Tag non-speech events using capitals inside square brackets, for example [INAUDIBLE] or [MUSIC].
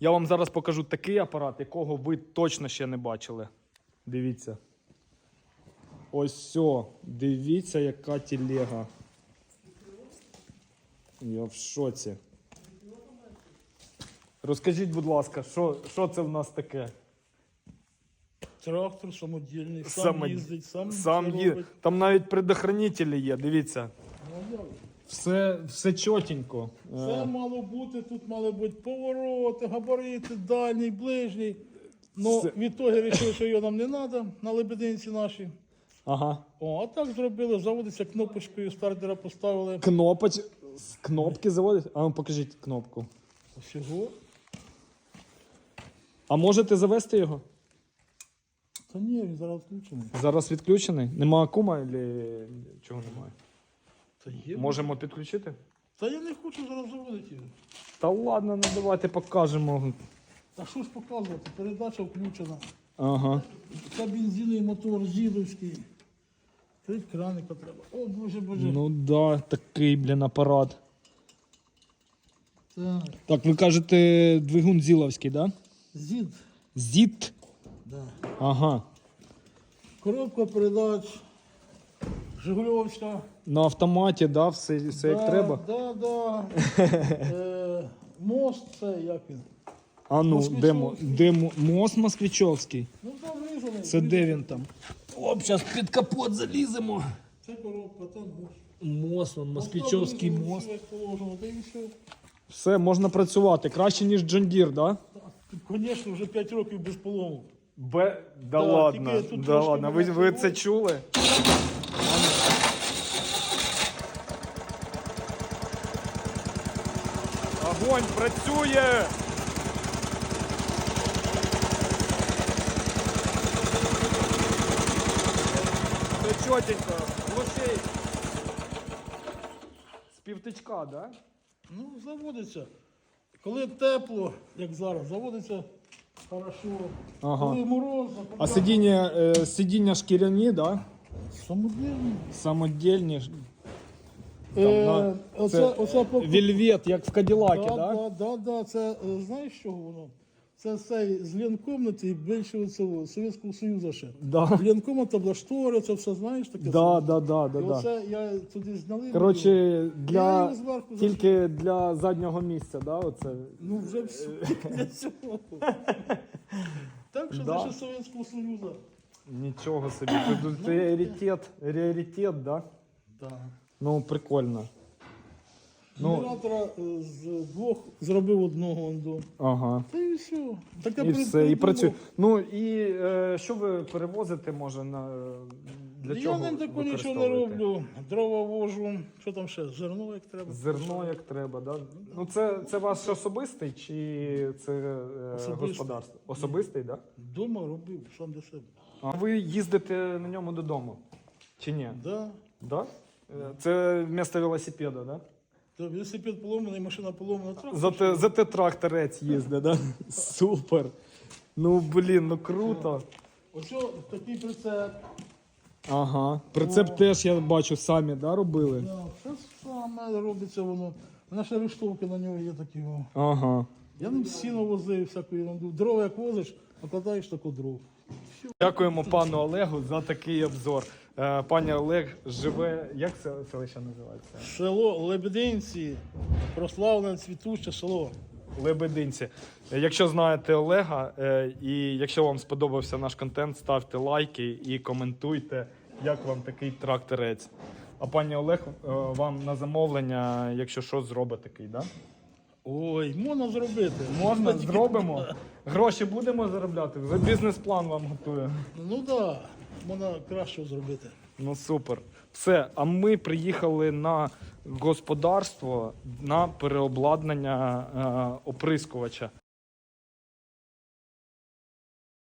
Я вам зараз покажу такий апарат, якого ви точно ще не бачили. Дивіться. Ось все. Дивіться, яка телега. Я в шоці. Розкажіть, будь ласка, що, що це в нас таке? Трактор самодільний, сам Саме- їздить, сам, Сам є. Там навіть предохранителі є, дивіться. Все, все чотенько. Це Е, мало бути, тут мали бути повороти, габарити, дальній, ближній. Ну, Це- від того вирішили, що його нам не треба на лебединці наші. Ага. О, а так зробили, заводиться кнопочкою, стартера поставили. Кнопоч... з Кнопки заводять? А ну покажіть кнопку. Всього. А можете завести його? Та ні, він зараз включений. Зараз відключений? Нема акума або чого немає? Та є. Можемо підключити? Та я не хочу зараз заводити. Та ладно, ну давайте покажемо. Та що ж показувати? Передача включена. Ага. Це бензиновий мотор зідовський. Трить краника треба. О, боже, боже. Ну да, такий, блін, апарат. Так, Так, ви кажете, двигун Зіловський, да? зід. Зіт. Да. Ага. Коробка передач. Жигульовська. На автоматі, да, все, все як треба. Да, да. [LAUGHS] е, мост це як він? А ну, де, мо- де мо- мост Москвичовський? Ну там врізаний. Це де він там? Оп, зараз під капот заліземо. Це коробка, там мост. Мост, он, Там Москвичовський мост. все як положено, та й все. Все, можна працювати. Краще, ніж Deere, да? Звісно, вже 5 років без полому. Б... Да, Да, ладно, тільки тут да трошки ладно. Ви, мене ви це чули? Огонь працює! Все чотенько, глушей. З півтичка, да? Ну, заводиться. Коли тепло, як зараз, заводиться хорошо. Ага. Коли мороз, А сидіння, е, сидіння шкіряні, да? Самодільний. Самодільні. ж- Е, оце, це оце по... Вельвет, як в Каділакі, да, да? да, да, да, це е, знаєш з чого воно? Це цей з Ленкомнати більшого цього Совєтського Союзу ще. Да. Ленкомната, блаштори, це все знаєш таке. Да, да, да, да, І да. оце я туди зняли. Коротше, Я для його зверху тільки для заднього місця, да, оце. Ну вже все [LAUGHS] для цього. Так що Да. ще Совєтського Союзу. Нічого собі. Це, це раритет, раритет, да? Так. Ну, прикольно. Ну, Генератора е, з двох зробив одного онду. ага. Та і все. Таке І при- все, і придумав. працює. Ну і е, що ви перевозите, може, на для Я чого? ним такого нічого не роблю. Дрова вожу. Що там ще? Зерно як треба. Зерно як треба, да? Ну це, це ваш особистий чи це е, Особистий. господарство? Особистий, так? Да? Дома робив, сам для себе. А ви їздите на ньому додому? Чи ні? Да. Да? Е, Це вместо велосипеда, да? Та велосипед поломаний, машина поломана. трактор. Зате, зате тракторець їздить, да? Супер. Ну блін, ну круто. Ось такий прицеп. Ага. Прицеп теж я бачу самі, да, робили? Да, все саме робиться воно. У нас ще рештовки на нього є такі. О. Ага. Я ним сіно возив, всяку ерунду. Дрова як возиш, накладаєш таку дров. Дякуємо пану Олегу за такий обзор. Е, Пані Олег живе. Як це селище називається? Село Лебединці, прославлене цвітуче село. Лебединці. Якщо знаєте Олега, е, і якщо вам сподобався наш контент, ставте лайки і коментуйте, як вам такий тракторець. А пані Олег е, вам на замовлення, якщо що, зробить такий, да? Ой, можна зробити. Можна, зробимо. Гроші будемо заробляти. Бізнес-план вам готує. Ну так, да, можна краще зробити. Ну супер. Все. А ми приїхали на господарство на переобладнання е, оприскувача.